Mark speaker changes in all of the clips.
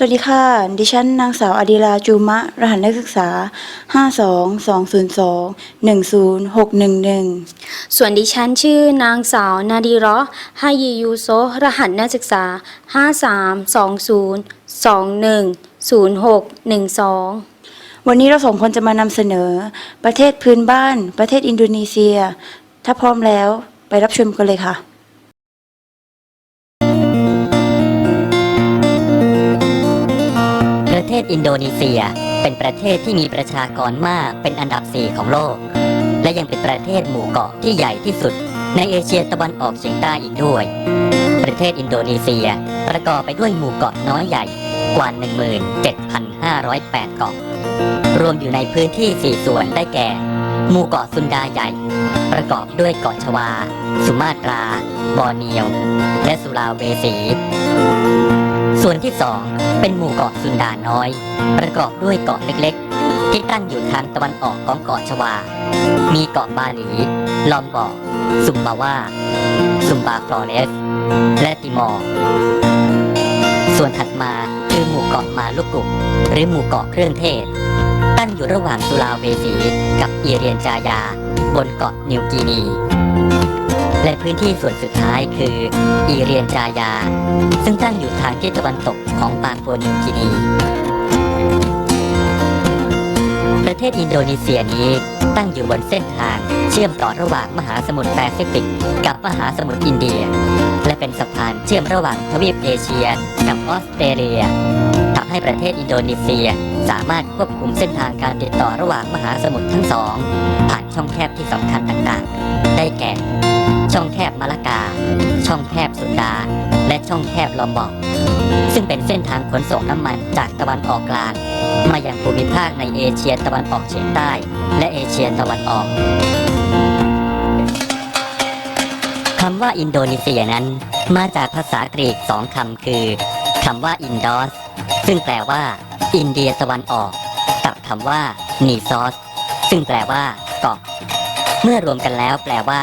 Speaker 1: สวัสดีค่ะ ดิฉันนางสาวอดิลาจูมะ รหัสนักศึกษา 52202-10611
Speaker 2: ส่วนดิฉันชื่อนางสาวนาดีเรอฮายียูโซ รหัสนักศึกษา 5320210612
Speaker 1: วันนี้เราสองคนจะมานำเสนอ ประเทศพื้นบ้าน ประเทศอินโดนีเซีย ถ้าพร้อมแล้วไปรับชมกันเลยค่ะ
Speaker 3: เทศอินโดนีเซีย เป็นประเทศที่มีประชากรมากเป็นอันดับ4ของโลก และยังเป็นประเทศหมู่เกาะที่ใหญ่ที่สุด ในเอเชียตะวันออกเฉียงใต้อีกด้วย ประเทศอินโดนีเซีย ประกอบไปด้วยหมู่เกาะน้อยใหญ่กว่า 17,508 เกาะ รวมอยู่ในพื้นที่ 4 ส่วนได้แก่ หมู่เกาะซุนดาใหญ่ ประกอบด้วยเกาะชวา สุมาตรา บอร์เนียว และสุลาเวสี ส่วนที่สองเป็นหมู่เกาะซุนดาน้อย ประกอบด้วยเกาะเล็กๆ ที่ตั้งอยู่ทางตะวันออกของเกาะชวา มีเกาะบาหลี ลอมบอกซุมบาว่า ซุมบาฟลอเรส และติมอร์ส่วนถัดมาคือหมู่เกาะมาลุกุก หรือหมู่เกาะเครื่องเทศ ตั้งอยู่ระหว่างสุลาเวสีกับอีเรียนจายา บนเกาะนิวกินี และพื้นที่ส่วนสุดท้ายคือ อีเรียนจายา ซึ่งตั้งอยู่ทางทิศตะวันตกของปาปัวนิวกินี ประเทศอินโดนีเซียนี้ตั้งอยู่บนเส้นทางเชื่อมต่อระหว่างมหาสมุทรแปซิฟิก กับมหาสมุทรอินเดีย และเป็นสะพานเชื่อมระหว่างทวีปเอเชีย กับออสเตรเลียทำให้ประเทศอินโดนีเซียสามารถควบคุมเส้นทางการติดต่อระหว่างมหาสมุทรทั้งสองผ่านช่องแคบที่สำคัญต่างๆ ได้แก่ ช่องแคบมะละกา ช่องแคบสุดา และช่องแคบลอมบอก ซึ่งเป็นเส้นทางขนส่งน้ำมันจากตะวันออกกลาง มายังภูมิภาคในเอเชียตะวันออกเฉียงใต้ และเอเชียตะวันออกคำว่าอินโดนีเซียนั้น มาจากภาษากรีกสองคำคือคำว่าอินดอสซึ่งแปลว่า อินเดียตะวันออก กับคำว่านีซอสซึ่งแปลว่าเกาะเมื่อรวมกันแล้วแปลว่า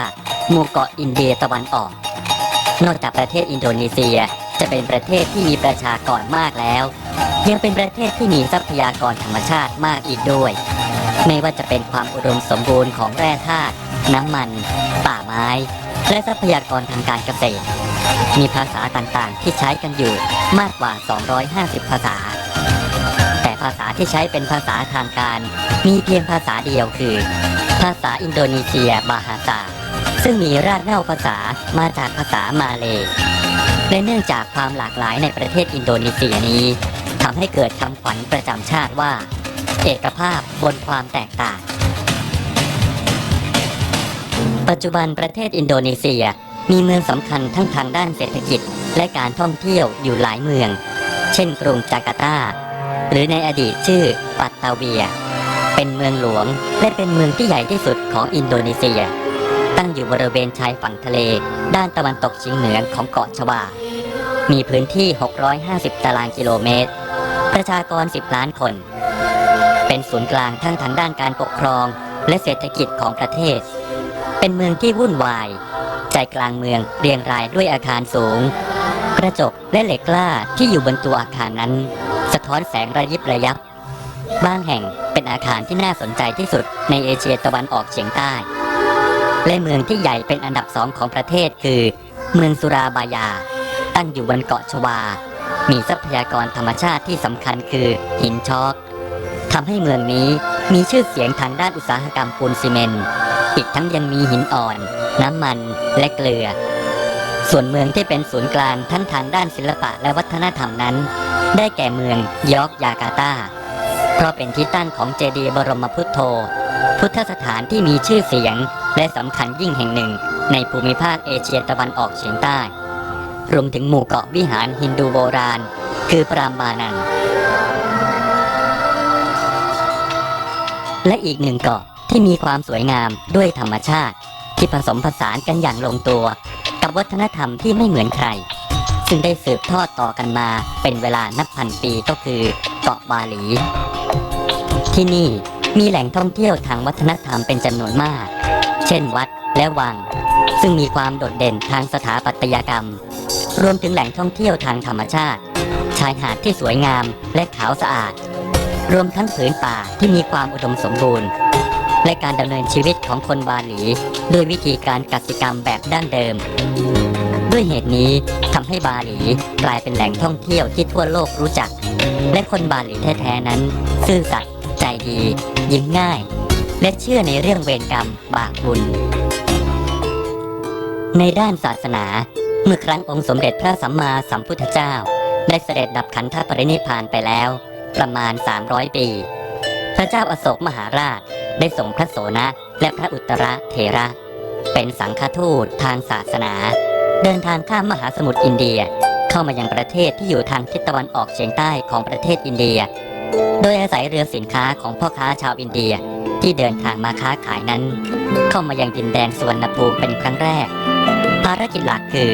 Speaker 3: หมู่เกาะอินเดียตะวันออก นอกจากประเทศอินโดนีเซียจะเป็นประเทศที่มีประชากรมากแล้ว ยังเป็นประเทศที่มีทรัพยากรธรรมชาติมากอีกด้วย ไม่ว่าจะเป็นความอุดมสมบูรณ์ของแร่ธาตุน้ำมัน ป่าไม้ และทรัพยากรทางการเกษตร มีภาษาต่างๆที่ใช้กันอยู่มากกว่า 250 ภาษา แต่ภาษาที่ใช้เป็นภาษาทางการ มีเพียงภาษาเดียวคือ ภาษาอินโดนีเซียบาฮาซา ซึ่งมีรากเหง้าภาษามาจากภาษามาเลยและเนื่องจากความหลากหลายในประเทศอินโดนีเซียนี้ทำให้เกิดคำขวัญประจำชาติว่า เอกภาพบนความแตกต่าง ปัจจุบันประเทศอินโดนีเซียมีเมืองสำคัญทั้งทางด้านเศรษฐกิจและการท่องเที่ยวอยู่หลายเมือง เช่นกรุงจาการ์ตา หรือในอดีตชื่อปัตตาเวีย เป็นเมืองหลวงและเป็นเมืองที่ใหญ่ที่สุดของอินโดนีเซีย ตั้งอยู่บริเวณชายฝั่งทะเล ด้านตะวันตกเฉียงเหนือของเกาะชวา มีพื้นที่ 650 ตารางกิโลเมตร ประชากร 10 ล้านคน เป็นศูนย์กลางทั้งทางด้านการปกครองและเศรษฐกิจของประเทศ เป็นเมืองที่วุ่นวาย ใจกลางเมืองเรียงรายด้วยอาคารสูง กระจกและเหล็กกล้าที่อยู่บนตัวอาคารนั้น สะท้อนแสงระยิบระยับบางแห่งเป็นอาคารที่น่าสนใจที่สุดในเอเชียตะวันออกเฉียงใต้ และเมืองที่ใหญ่เป็นอันดับสองของประเทศคือ เมืองสุราบายา ตั้งอยู่บนเกาะชวา มีทรัพยากรธรรมชาติที่สำคัญคือหินชอกทำให้เมืองนี้มีชื่อเสียงทางด้านอุตสาหกรรมปูนซีเมนต์อีกทั้งยังมีหินอ่อน น้ำมันและเกลือ ส่วนเมืองที่เป็นศูนย์กลางทั้งทางด้านศิลปะและวัฒนธรรมนั้น ได้แก่เมืองยอกยาการ์ตาเพราะเป็นที่ตั้งของเจดีย์บรมพุทโธ พุทธสถานที่มีชื่อเสียงและสำคัญยิ่งแห่งหนึ่งในภูมิภาคเอเชียตะวันออกเฉียงใต้ รวมถึงหมู่เกาะวิหารฮินดูโบราณ คือปรามบานัน และอีกหนึ่งเกาะที่มีความสวยงามด้วยธรรมชาติ ที่ผสมผสานกันอย่างลงตัว กับวัฒนธรรมที่ไม่เหมือนใคร ซึ่งได้สืบทอดต่อกันมาเป็นเวลานับพันปีก็คือเกาะบาหลี ที่นี่ มีแหล่งท่องเที่ยวทางวัฒนธรรมเป็นจำนวนมาก เช่นวัดและวัง ซึ่งมีความโดดเด่นทางสถาปัตยกรรม รวมถึงแหล่งท่องเที่ยวทางธรรมชาติ ชายหาดที่สวยงามและขาวสะอาด รวมทั้งผืนป่าที่มีความอุดมสมบูรณ์ และการดำเนินชีวิตของคนบาหลี ด้วยวิธีการกสิกรรมแบบดั้งเดิม ด้วยเหตุนี้ทำให้บาหลีกลายเป็นแหล่งท่องเที่ยวที่ทั่วโลกรู้จัก และคนบาหลีแท้ๆนั้น ซื่อสัตย์ี ยิ้มง่าย และเชื่อในเรื่องเวรกรรม บาปบุญ ในด้านศาสนา เมื่อครั้งองค์สมเด็จพระสัมมาสัมพุทธเจ้า ได้เสด็จดับขันธปรินิพานไปแล้ว ประมาณ 300 ปี พระเจ้าอาโศกมหาราชได้ส่งพระโสนะและพระอุตระเถระ เป็นสังฆทูตทางศาสนา เดินทางข้ามมหาสมุทรอินเดีย เข้ามายังประเทศที่อยู่ทางทิศตะวันออกเฉียงใต้ของประเทศอินเดีย โดยอาศัยเรือสินค้าของพ่อค้าชาวอินเดียที่เดินทางมาค้าขายนั้น เข้ามายังดินแดนสวนภูมิเป็นครั้งแรก ภารกิจหลักคือ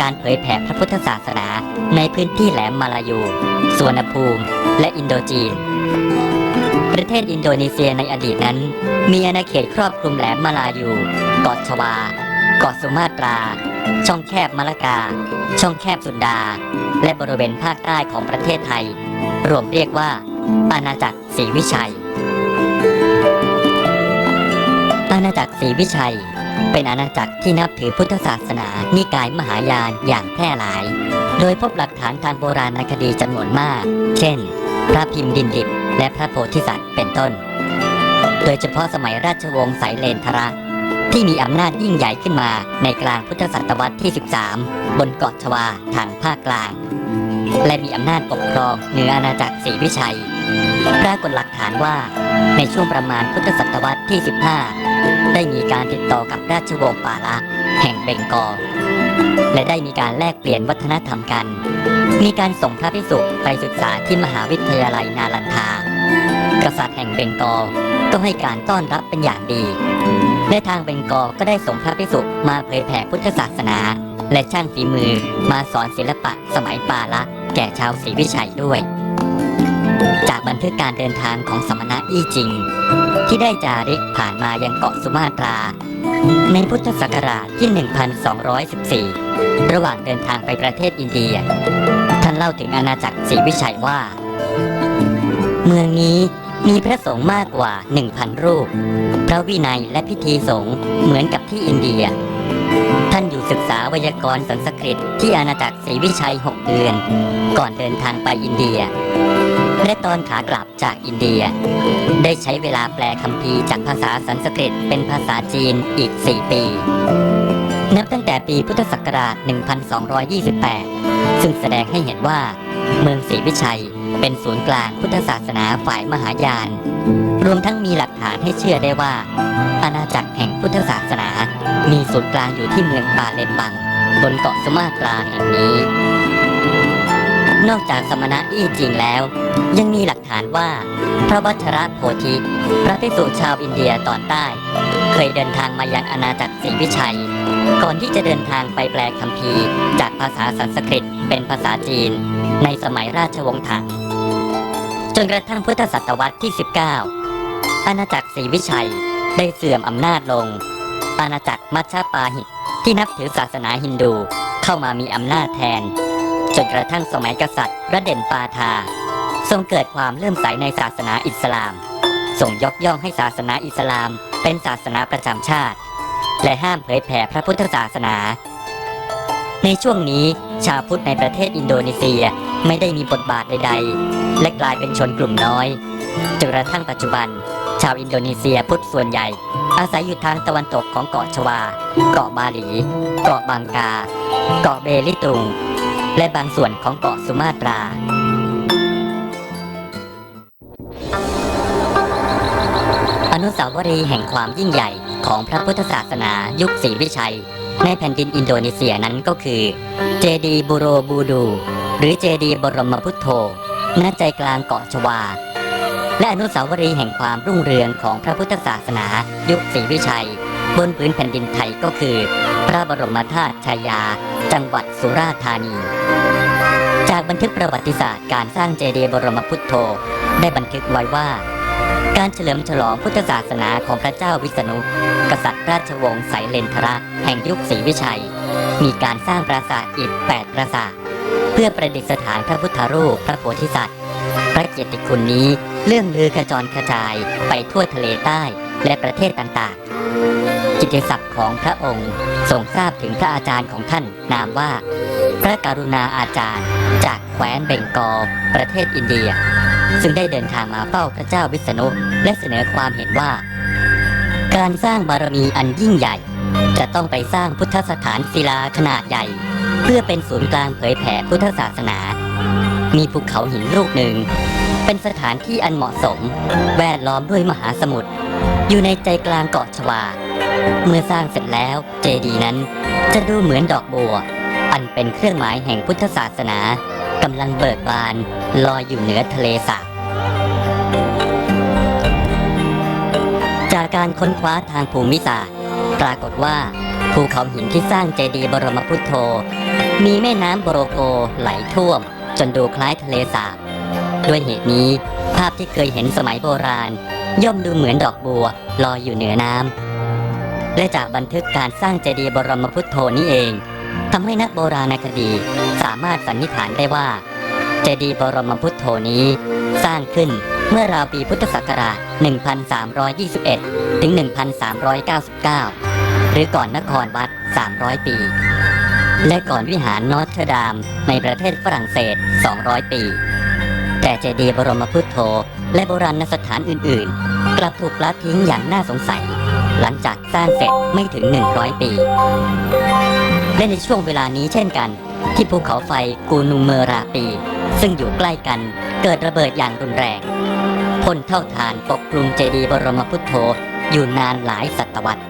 Speaker 3: การเผยแผ่พระพุทธศาสนาในพื้นที่แหลมมาลายูสวนภูมิ และอินโดจีน ประเทศอินโดนีเซียในอดีตนั้น มีอาณาเขตครอบคลุมแหลมมาลายูเกาะชวาเกาะสุมาตรา ช่องแคบมะละกา ช่องแคบสุนดา และบริเวณภาคใต้ของประเทศไทย รวมเรียกว่า อาณาจักรศรีวิชัย อาณาจักรศรีวิชัย เป็นอาณาจักรที่นับถือพุทธศาสนา นิกายมหายานอย่างแพร่หลาย โดยพบหลักฐานทางโบราณคดีจำนวนมาก เช่น พระพิมพ์ดินดิบ และพระโพธิสัตว์เป็นต้น โดยเฉพาะสมัยราชวงศ์สายเลนทระที่มีอำนาจยิ่งใหญ่ขึ้นมาในกลางพุทธศตวรรษที่ 13 บนเกาะชวาทางภาคกลาง และมีอำนาจปกครองเหนืออาณาจักรศรีวิชัย ปรากฏหลักฐานว่าในช่วงประมาณพุทธศตวรรษที่ 15 ได้มีการติดต่อกับราชวงศ์ปาละแห่งเบงกอลและได้มีการแลกเปลี่ยนวัฒนธรรมกัน มีการส่งพระภิกษุไปศึกษาที่มหาวิทยาลัยนาลันทา กษัตริย์แห่งเบงกอลก็ให้การต้อนรับเป็นอย่างดีและทางเบงกอลก็ได้ส่งพระภิกษุมาเผยแผ่พุทธศาสนา และช่างฝีมือมาสอนศิลปะสมัยปาละแก่ชาวศรีวิชัยด้วย จากบันทึกการเดินทางของสมณะอี้จิง ที่ได้จาริกผ่านมายังเกาะสุมาตรา ในพุทธศักราชที่ 1214 ระหว่างเดินทางไปประเทศอินเดีย ท่านเล่าถึงอาณาจักรศรีวิชัยว่า เมืองนี้มีพระสงฆ์มากกว่า 1,000 รูป พระวินัยและพิธีสงฆ์เหมือนกับที่อินเดีย ท่านอยู่ศึกษาไวยากรณ์สันสกฤตที่อาณาจักรศรีวิชัย 6 เดือน ก่อนเดินทางไปอินเดีย และตอนขากลับจากอินเดีย ได้ใช้เวลาแปลคัมภีจากภาษาสันสกฤตเป็นภาษาจีนอีก 4 ปี นับตั้งแต่ปีพุทธศักราช 1228 ซึ่งแสดงให้เห็นว่า เมืองศรีวิชัยเป็นศูนย์กลางพุทธศาสนาฝ่ายมหายาน รวมทั้งมีหลักฐานให้เชื่อได้ว่า อาณาจักรแห่งพุทธศาสนา มีศูนย์กลางอยู่ที่เมืองปาเลมบัง บนเกาะสุมาตราแห่งนี้ อกจากสมณะอี้จริงแล้ว ยังมีหลักฐานว่า พระวัชระโพธิพระภิกษุชาวอินเดียตอนใต้ เคยเดินทางมายังอาณาจักรศรีวิชัย ก่อนที่จะเดินทางไปแปลคัมภีร์ จากภาษาสันสกฤตเป็นภาษาจีน ในสมัยราชวงศ์ถัง จนกระทั่งพุทธศตวรรษที่ 19 อาณาจักรศรีวิชัยได้เสื่อมอำนาจลง อาณาจักรมัชฌปาหิตที่นับถือศาสนาฮินดูเข้ามามีอำนาจแทน จนกระทั่งสมัยกษัตริย์ระเด่นปาทา ทรงเกิดความเลื่อมใสในศาสนาอิสลามส่งยกย่องให้ศาสนาอิสลามเป็นศาสนาประจำชาติ และห้ามเผยแผ่พระพุทธศาสนา ในช่วงนี้ชาวพุทธในประเทศอินโดนีเซียไม่ได้มีบทบาทใด ๆ และกลายเป็นชนกลุ่มน้อยจนกระทั่งปัจจุบัน ชาวอินโดนีเซียพุทธส่วนใหญ่ อาศัยอยู่ทางตะวันตกของเกาะชวา เกาะบาหลี เกาะบางกา เกาะเบลิตุง และบางส่วนของเกาะสุมาตรา อนุสาวรีย์แห่งความยิ่งใหญ่ของพระพุทธศาสนายุคศรีวิชัย ในแผ่นดินอินโดนีเซียนั้นก็คือ เจดีบูโรบูดู หรือเจดีบรมพุทโธณใจกลางเกาะชวา และอนุสาวรีย์แห่งความรุ่งเรืองของพระพุทธศาสนายุคศรีวิชัย บนพื้นแผ่นดินไทยก็คือ พระบรมธาตุชายา จังหวัดสุราษฎร์ธานี จากบันทึกประวัติศาสตร์การสร้างเจดีย์บรมพุทโธ ได้บันทึกไว้ว่า การเฉลิมฉลองพุทธศาสนาของพระเจ้าวิษณุ กษัตริย์ราชวงศ์ไสยเลนทระแห่งยุคศรีวิชัย มีการสร้างปราสาทอิฐแปดปราสาทเพื่อประดิษฐานพระพุทธรูปพระโพธิสัตว์ พระเกียรติคุณนี้เลื่องลือกระจรกระจายไปทั่วทะเลใต้และประเทศต่างๆ กิตติศัพท์ของพระองค์ทรงทราบถึงพระอาจารย์ของท่านนามว่า พระกรุณาอาจารย์ จากแคว้นเบงกอลประเทศอินเดีย ซึ่งได้เดินทางมาเฝ้าพระเจ้าวิษณุและเสนอความเห็นว่า การสร้างบารมีอันยิ่งใหญ่ จะต้องไปสร้างพุทธสถานศิลาขนาดใหญ่ เพื่อเป็นศูนย์กลางเผยแผ่พุทธศาสนา มีภูเขาหินลูกหนึ่ง เป็นสถานที่อันเหมาะสม แวดล้อมด้วยมหาสมุทรอยู่ในใจกลางเกาะชวา เมื่อสร้างเสร็จแล้วเจดีย์นั้น จะดูเหมือนดอกบัว อันเป็นเครื่องหมายแห่งพุทธศาสนากำลังเบิกบานลอยอยู่เหนือทะเลสาบจากการค้นคว้าทางภูมิศาสตร์ ปรากฏว่าภูเขาหินที่สร้างเจดีย์บรมพุทโธ มีแม่น้ำโบโรโกไหลท่วม จนดูคล้ายทะเลสาบ ด้วยเหตุนี้ ภาพที่เคยเห็นสมัยโบราณ ย่อมดูเหมือนดอกบัวลอยอยู่เหนือน้ำ และจากบันทึกการสร้างเจดีย์บรมพุทโธนี้เองทำให้นักโบราณคดีสามารถสันนิษฐานได้ว่า เจดีย์บรมพุทโธนี้สร้างขึ้นเมื่อราวปีพุทธศักราช 1321 ถึง 1399 หรือก่อนนครวัด 300 ปี และก่อนวิหารนอตเทอร์ดามในประเทศฝรั่งเศส 200 ปี แต่เจดีย์บรมพุทโธและโบราณสถานอื่น ๆ กลับถูกละทิ้งอย่างน่าสงสัย หลังจากสร้างเสร็จไม่ถึง 100 ปี และในช่วงเวลานี้เช่นกัน ที่ภูเขาไฟกูนูเมราปี ซึ่งอยู่ใกล้กันเกิดระเบิดอย่างรุนแรงพ่นเท่าฐานปกคลุมเจดีย์บรมพุทโธอยู่นานหลายศตวรรษ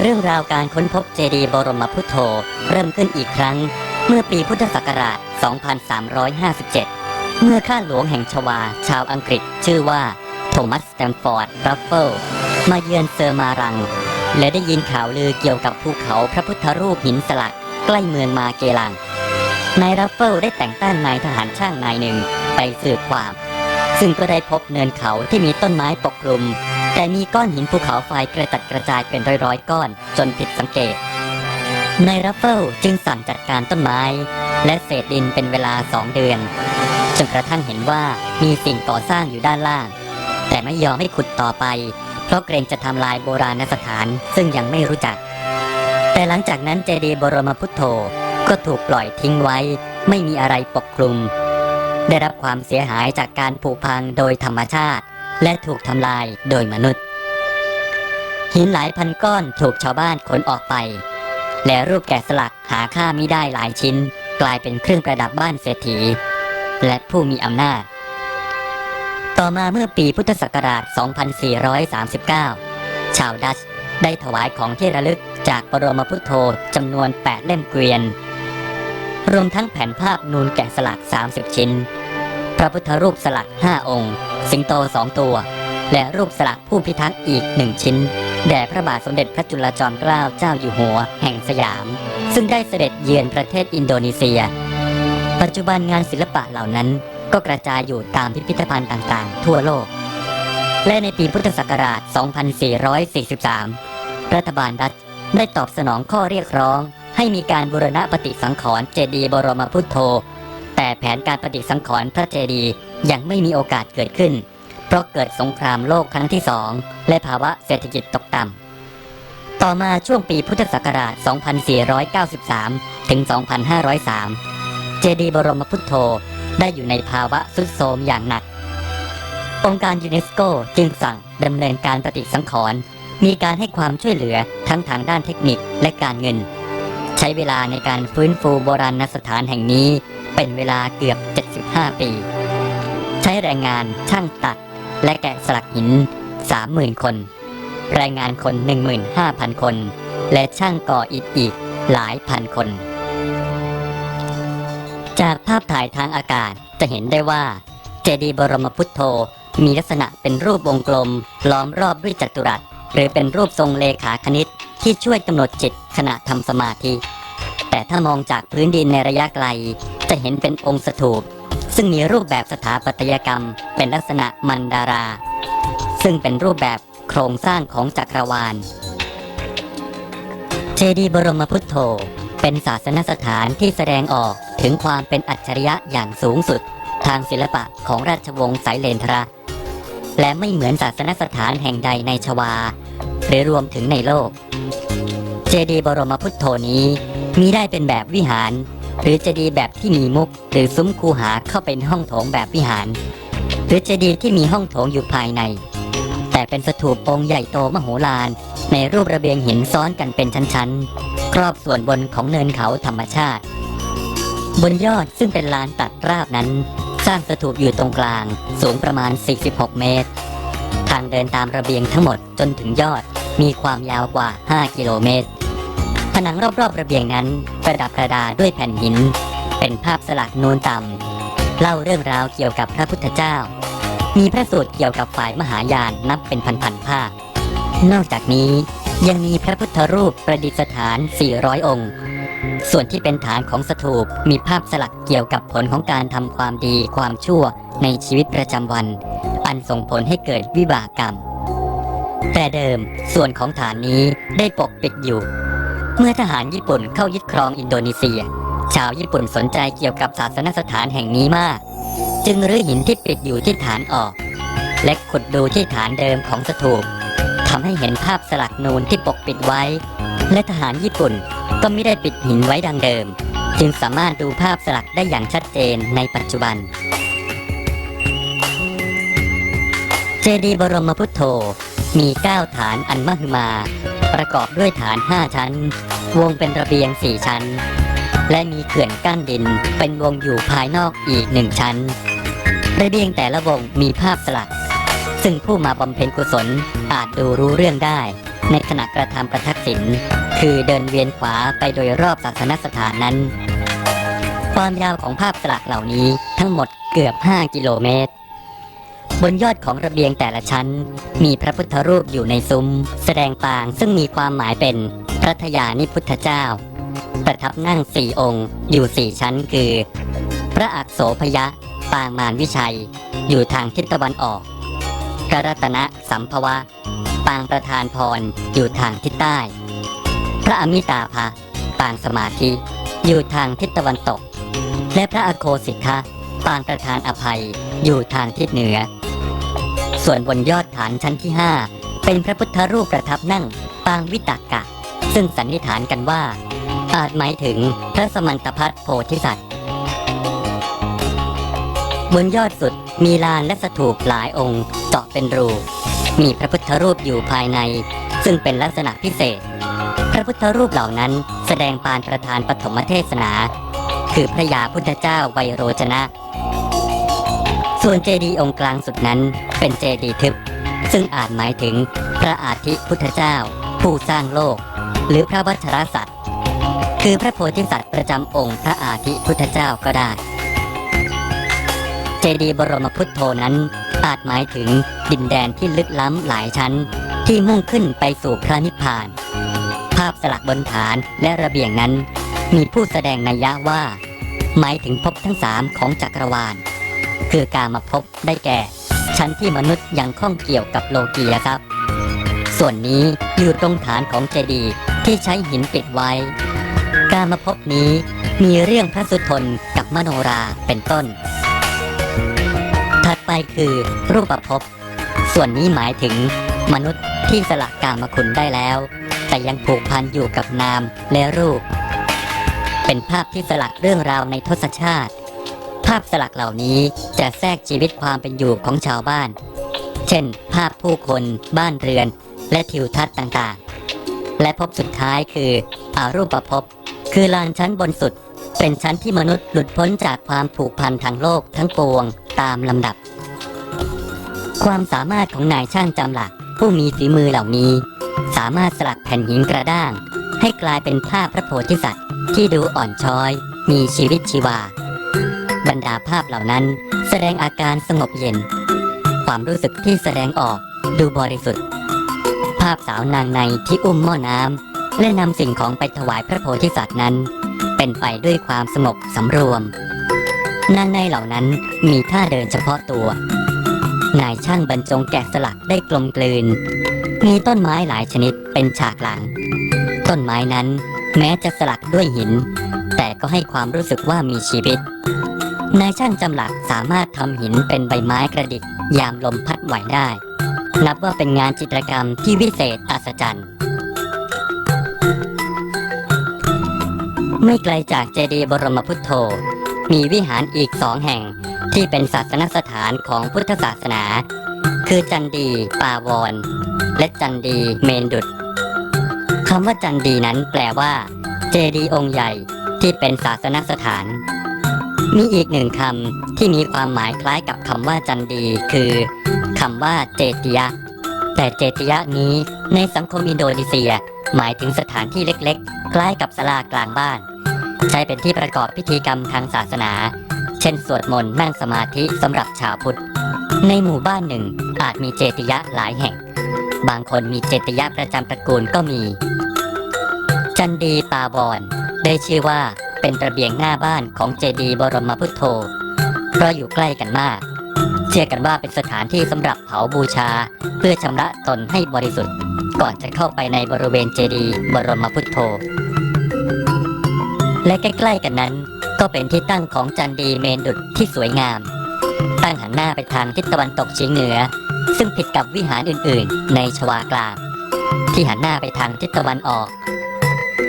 Speaker 3: เรื่องราวการค้นพบเจดีย์บรมพุทโธเริ่มขึ้นอีกครั้ง เมื่อปีพุทธศักราช 2357 เมื่อข้าหลวงแห่งชวา ชาวอังกฤษชื่อว่า โทมัสสแตมฟอร์ดรัฟเฟิลมาเยือนเซอร์มารัง และได้ยินข่าวลือเกี่ยวกับภูเขาพระพุทธรูปหินสลักใกล้เมืองมาเกลัง นายรัฟเฟิลได้แต่งตั้งนายทหารช่างนายหนึ่งไปสืบความ ซึ่งก็ได้พบเนินเขาที่มีต้นไม้ปกคลุม แต่มีก้อนหินภูเขาไฟกระจัดกระจายเป็นร้อยๆก้อนจนผิดสังเกต นายรัฟเฟิลจึงสั่งจัดการต้นไม้ และเศษดินเป็นเวลาสองเดือนจนกระทั่งเห็นว่ามีสิ่งก่อสร้างอยู่ด้านล่าง แต่ไม่ยอมให้ขุดต่อไป เพราะเกรงจะทำลายโบราณสถานซึ่งยังไม่รู้จัก แต่หลังจากนั้นเจดีย์บรมพุทโธก็ถูกปล่อยทิ้งไว้ ไม่มีอะไรปกคลุม ได้รับความเสียหายจากการผุพังโดยธรรมชาติ และถูกทำลายโดยมนุษย์ หินหลายพันก้อนถูกชาวบ้านขนออกไป และรูปแกะสลักหาค่าไมิได้หลายชิ้น กลายเป็นเครื่องประดับบ้านเศรษฐี และผู้มีอำนาจ ต่อมาเมื่อปีพุทธศักราช 2439 ชาวดัชได้ถวายของที่ระลึกจากบรมพุทโธจำนวน 8 เล่มเกวียน รวมทั้งแผ่นภาพนูนแกะสลัก 30 ชิ้น พระพุทธรูปสลัก 5 องค์ สิงโต 2 ตัว และรูปสลักผู้พิทักษ์อีก 1 ชิ้น แด่พระบาทสมเด็จพระจุลจอมเกล้าเจ้าอยู่หัว แห่งสยาม ซึ่งได้เสด็จเยือนประเทศอินโดนีเซีย ปัจจุบันงานศิลปะเหล่านั้น ก็กระจายอยู่ตามพิพิธภัณฑ์ต่างๆ ทั่วโลก และในปีพุทธศักราช 2443 รัฐบาลดัตช์ได้ตอบสนองข้อเรียกร้อง ให้มีการบูรณะปฏิสังขรณ์เจดีย์บรมพุทโธ แต่แผนการปฏิสังขรณ์พระเจดีย์ยังไม่มีโอกาสเกิดขึ้น เพราะเกิดสงครามโลกครั้งที่สองและภาวะเศรษฐกิจตกต่ำต่อมาช่วงปีพุทธศักราช 2493 ถึง 2503 เจดีย์บรมพุทโธ ได้อยู่ในภาวะสุดโทรมอย่างหนัก องค์การยูเนสโกจึงสั่งดำเนินการปฏิสังขรณ์มีการให้ความช่วยเหลือทั้งทางด้านเทคนิคและการเงิน ใช้เวลาในการฟื้นฟูโบราณสถานแห่งนี้เป็นเวลาเกือบ 75 ปี ใช้แรงงานช่างตัด และแกะสลักหิน 30,000 คน แรงงานคน 15,000 คน และช่างก่ออิฐอีกหลายพันคน จากภาพถ่ายทางอากาศจะเห็นได้ว่า เจดีย์บรมพุทโธมีลักษณะเป็นรูปวงกลม ล้อมรอบด้วยจัตุรัส หรือเป็นรูปทรงเลขาคณิตที่ช่วยกำหนดจิตขณะทำสมาธิ แต่ถ้ามองจากพื้นดินในระยะไกล จะเห็นเป็นองค์สถูป ซึ่งมีรูปแบบสถาปัตยกรรม เป็นลักษณะมันดารา ซึ่งเป็นรูปแบบโครงสร้างของจักรวาล เจดีย์บรมพุทโธเป็นศาสนสถานที่แสดงออก ถึงความเป็นอัจฉริยะอย่างสูงสุด ทางศิลปะของราชวงศ์สายเลนทรา และไม่เหมือนศาสนสถานแห่งใดในชวา หรือรวมถึงในโลก เจดีย์บรมพุทโธนี้มีได้เป็นแบบวิหาร หรือเจดีย์แบบที่มีมุก หรือซุ้มคูหาเข้าเป็นห้องโถงแบบวิหาร หรือเจดีย์ที่มีห้องโถงอยู่ภายใน แต่เป็นสถูปองค์ใหญ่โตมโหฬารในรูประเบียงหินซ้อนกันเป็นชั้นๆครอบส่วนบนของเนินเขาธรรมชาติ บนยอดซึ่งเป็นลานตัดราบนั้น สร้างสถูปอยู่ตรงกลาง สูงประมาณ 46 เมตร ทางเดินตามระเบียงทั้งหมดจนถึงยอดมีความยาวกว่า 5 กิโลเมตร ผนังรอบๆระเบียงนั้นประดับประดาด้วยแผ่นหิน เป็นภาพสลักนูนต่ำเล่าเรื่องราวเกี่ยวกับพระพุทธเจ้า มีพระสูตรเกี่ยวกับฝ่ายมหายานนับเป็นพันๆภาคนอกจากนี้ยังมีพระพุทธรูปประดิษฐาน 400 องค์ ส่วนที่เป็นฐานของสถูปมีภาพสลักเกี่ยวกับผลของการทำความดีความชั่วในชีวิตประจำวัน อันส่งผลให้เกิดวิบากกรรม แต่เดิมส่วนของฐานนี้ได้ปกปิดอยู่ เมื่อทหารญี่ปุ่นเข้ายึดครองอินโดนีเซีย ชาวญี่ปุ่นสนใจเกี่ยวกับศาสนสถานแห่งนี้มาก จึงรื้อหินที่ปิดอยู่ที่ฐานออก และขุดดูที่ฐานเดิมของสถูปทำให้เห็นภาพสลักนูนที่ปกปิดไว้ และทหารญี่ปุ่นก็ไม่ได้ปิดหินไว้ดังเดิม จึงสามารถดูภาพสลักได้อย่างชัดเจนในปัจจุบัน เจดีย์บรมพุทโธมี 9 ฐานอันมหึมา ประกอบด้วยฐาน 5 ชั้น วงเป็นระเบียง 4 ชั้น และมีเขื่อนกั้นดินเป็นวงอยู่ภายนอกอีกหนึ่งชั้น ระเบียงแต่ละวงมีภาพสลัก ซึ่งผู้มาบำเพ็ญกุศลอาจดูรู้เรื่องได้ ในขณะกระทำประทักษิณ คือเดินเวียนขวาไปโดยรอบศาสนสถานนั้น ความยาวของภาพสลักเหล่านี้ทั้งหมดเกือบ 5 กิโลเมตร บนยอดของระเบียงแต่ละชั้น มีพระพุทธรูปอยู่ในซุ้ม แสดงปางซึ่งมีความหมายเป็นพระทยานิพุทธเจ้า ประทับนั่งสี่องค์อยู่สี่ชั้นคือ พระอักโสพยะ ปางมารวิชัย อยู่ทางทิศตะวันออกพระรัตนสัมภวะ ปางประธานพรอยู่ทางทิศใต้ ระอมิตาภะปางสมาธิอยู่ทางทิศตะวันตก และพระอโคสิทธะปางประธานอภัยอยู่ทางทิศเหนือ ส่วนบนยอดฐานชั้นที่ 5 เป็นพระพุทธรูปประทับนั่งปางวิตากกะ ซึ่งสันนิษฐานกันว่า อาจหมายถึงพระสมันตพัฒโพธิสัตว์บนยอดสุดมีลานและสถูปหลายองค์เจาะเป็นรู มีพระพุทธรูปอยู่ภายใน ซึ่งเป็นลักษณะพิเศษ ระพุทธรูปเหล่านั้น แสดงปานประธานปฐมเทศนา คือพระยาพุทธเจ้าไวยโรจนะ ส่วนเจดีย์องค์กลางสุดนั้นเป็นเจดีย์ทึบ ซึ่งอาจหมายถึงพระอาทิพุทธเจ้า ผู้สร้างโลก หรือพระวัชรสัตว์ คือพระโพธิสัตว์ประจำองค์พระอาทิพุทธเจ้าก็ได้ เจดีย์บรมพุทโธนั้นอาจหมายถึงดินแดนที่ลึกล้ำหลายชั้นที่มุ่งขึ้นไปสู่พระนิพพานาพสลักบนฐานและระเบียงนั้น มีผู้แสดงนัยยะว่า หมายถึงภพทั้งสามของจักรวาล คือการมาพบได้แก่ ชั้นที่มนุษย์ยังข้องเกี่ยวกับโลกียทรัพย์ส่วนนี้อยู่ตรงฐานของเจดีย์ที่ใช้หินปิดไว้ การมาพบนี้มีเรื่องพระสุทนกับมโนราเป็นต้น ถัดไปคือรูปภพส่วนนี้หมายถึงมนุษย์ที่สละกามคุณได้แล้ว แต่ยังผูกพันอยู่กับนามและรูป เป็นภาพที่สลักเรื่องราวในทศชาติ ภาพสลักเหล่านี้จะแทรกชีวิตความเป็นอยู่ของชาวบ้าน เช่น ภาพผู้คนบ้านเรือน และทิวทัศน์ต่างๆ และภพสุดท้ายคืออารูปภพคือลานชั้นบนสุด เป็นชั้นที่มนุษย์หลุดพ้นจากความผูกพันทางโลกทั้งปวงตามลำดับ ความสามารถของนายช่างจำหลักผู้มีฝีมือเหล่านี้ สามารถสลักแผ่นหินกระด้าง ให้กลายเป็นภาพพระโพธิสัตว์ ที่ดูอ่อนช้อย มีชีวิตชีวา บรรดาภาพเหล่านั้น แสดงอาการสงบเย็น ความรู้สึกที่แสดงออกดูบริสุทธิ์ ภาพสาวนางในที่อุ้มหม้อน้ำและนำสิ่งของไปถวายพระโพธิสัตว์นั้น เป็นไปด้วยความสงบสำรวมนางในเหล่านั้นมีท่าเดินเฉพาะตัว นายช่างบรรจงแกะสลักได้กลมกลืน มีต้นไม้หลายชนิดเป็นฉากหลัง ต้นไม้นั้นแม้จะสลักด้วยหิน แต่ก็ให้ความรู้สึกว่ามีชีวิต นายช่างจำหลักสามารถทำหินเป็นใบไม้กระดิกยามลมพัดไหวได้ นับว่าเป็นงานจิตรกรรมที่วิเศษอัศจรรย์ ไม่ไกลจากเจดีย์บรมพุทโธ มีวิหารอีกสองแห่ง ที่เป็นศาสนสถานของพุทธศาสนา คือจันดีปาวรและจันดีเมนดุดคำว่าจันดีนั้นแปลว่า เจดีย์องค์ใหญ่ที่เป็นศาสนสถาน มีอีกหนึ่งคำที่มีความหมายคล้ายกับคำว่าจันดีคือคำว่าเจติยะ แต่เจติยะนี้ในสังคมอินโดนีเซีย หมายถึงสถานที่เล็กๆคล้ายกับศาลากลางบ้าน ใช้เป็นที่ประกอบพิธีกรรมทางศาสนา เช่น สวดมนต์นั่งสมาธิสำหรับชาวพุทธ ในหมู่บ้านหนึ่งอาจมีเจติยะหลายแห่ง บางคนมีเจติยะประจำตระกูลก็มี จันดีปาบอนได้ชื่อว่าเป็นระเบียงหน้าบ้านของเจดีบรมพุทโธ เพราะอยู่ใกล้กันมาก เชื่อกันว่าเป็นสถานที่สำหรับเผาบูชา เพื่อชำระตนให้บริสุทธิ์ ก่อนจะเข้าไปในบริเวณเจดีบรมพุทโธ และใกล้ๆกันนั้น ก็เป็นที่ตั้งของจันดีเมนดุดที่สวยงาม ตั้งหันหน้าไปทางทิศตะวันตกเฉียงเหนือ ซึ่งผิดกับวิหารอื่นๆ ในชวากลางที่หันหน้าไปทางทิศตะวันออก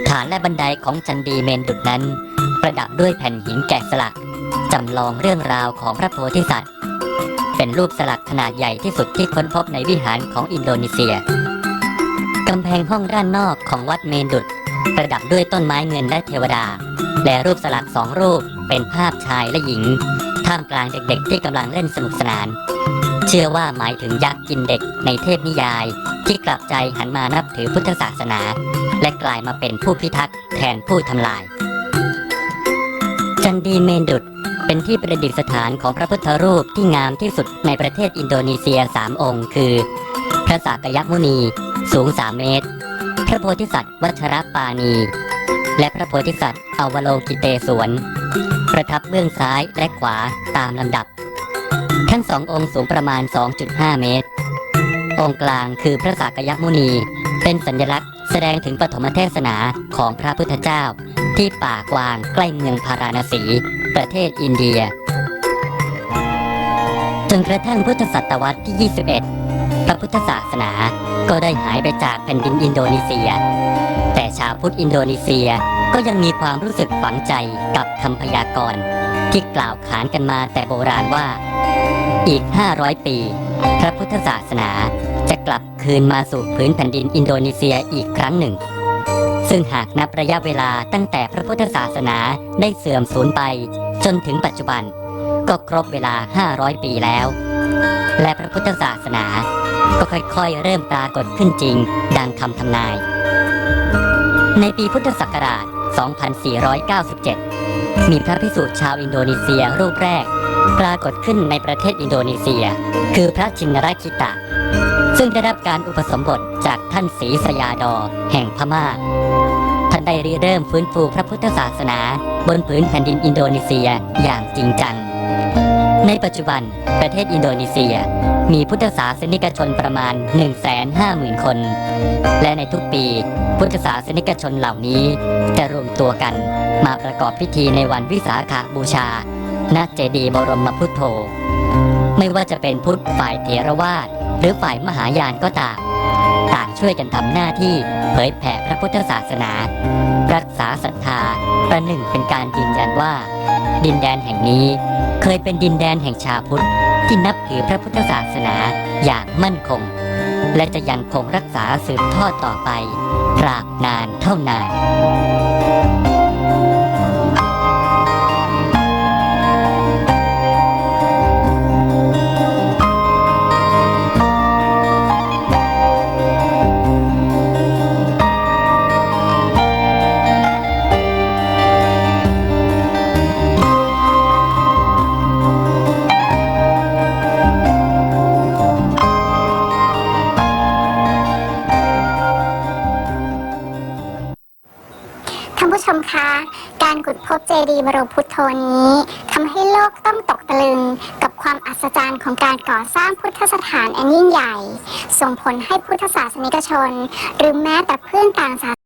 Speaker 3: ฐานและบันไดของจันดีเมนดุดนั้น ประดับด้วยแผ่นหินแกะสลักจำลองเรื่องราวของพระโพธิสัตว์ เป็นรูปสลักขนาดใหญ่ที่สุดที่ค้นพบในวิหารของอินโดนีเซียกำแพงห้องด้านนอกของวัดเมนดุด ประดับด้วยต้นไม้เงินและเทวดา และรูปสลักสองรูปเป็นภาพชายและหญิง ท่ามกลางเด็กๆ ที่กำลังเล่นสนุกสนาน เชื่อว่าหมายถึงยักษ์กินเด็กในเทพนิยาย ที่กลับใจหันมานับถือพุทธศาสนา และกลายมาเป็นผู้พิทักษ์แทนผู้ทำลาย จันดีเมนดุดเป็นที่ประดิษฐานของพระพุทธรูปที่งามที่สุดในประเทศอินโดนีเซียสามองค์ คือ พระสากยมุนี สูงสามเมตร ระโพธิสัตว์วัชรปานีและพระโพธิสัตว์อวโลกิเตสวน ประทับเบื้องซ้ายและขวาตามลำดับ ทั้งสององค์สูงประมาณ 2.5 เมตร องค์กลางคือพระสากยมุนี เป็นสัญลักษณ์แสดงถึงปฐมเทศนาของพระพุทธเจ้า ที่ป่ากวางใกล้เมืองพาราณสี ประเทศอินเดีย จนกระทั่งพุทธศตวรรษที่ 21 พระพุทธศาสนา ก็ได้หายไปจากแผ่นดินอินโดนีเซีย แต่ชาวพุทธอินโดนีเซียก็ยังมีความรู้สึกฝังใจกับคำพยากรณ์ที่กล่าวขานกันมาแต่โบราณว่า อีก 500 ปี พระพุทธศาสนาจะกลับคืนมาสู่พื้นแผ่นดินอินโดนีเซียอีกครั้งหนึ่ง ซึ่งหากนับระยะเวลาตั้งแต่พระพุทธศาสนาได้เสื่อมสูญไป จนถึงปัจจุบัน ก็ครบเวลา 500 ปีแล้ว และพระพุทธศาสนา ก็ค่อยๆ เริ่มปรากฏขึ้นจริง ดังคำทำนาย ในปีพุทธศักราช 2497 มีพระพิสุชาวอินโดนีเซียรูปแรก ปรากฏขึ้นในประเทศอินโดนีเซีย คือพระชินราคิตะ ซึ่งได้รับการอุปสมบทจากท่านศรีสยาดอ แห่งพม่าท่านได้ริเริ่มฟื้นฟูพระพุทธศาสนา บนผืนแผ่นดินอินโดนีเซียอย่างจริงจัง ในปัจจุบันประเทศอินโดนีเซีย มีพุทธศาสนิกชนประมาณ 150,000 คน และในทุกปี พุทธศาสนิกชนเหล่านี้ จะรวมตัวกันมาประกอบพิธีในวันวิสาขาบูชา ณ เจดีย์บรมพุทโธ ไม่ว่าจะเป็นพุทธฝ่ายเถรวาทหรือฝ่ายมหายานก็ตาม ต่างช่วยกันทำหน้าที่เผยแผ่พระพุทธศาสนา รักษาศรัทธาประหนึ่งเป็นการยืนยันว่า ดินแดนแห่งนี้เคยเป็นดินแดนแห่งชาวพุทธที่นับถือพระพุทธศาสนาอย่างมั่นคง และจะยังคงรักษาสืบทอดต่อไปตราบนานเท่านาน
Speaker 4: ท่าน ผู้ชมคะ การขุดพบเจดีย์บรมพุทโธนี้ทำให้โลกต้องตกตะลึงกับความอัศจรรย์ของการก่อสร้างพุทธสถานอันยิ่งใหญ่ ส่งผลให้พุทธศาสนิกชน หรือแม้แต่เพื่อนต่างศา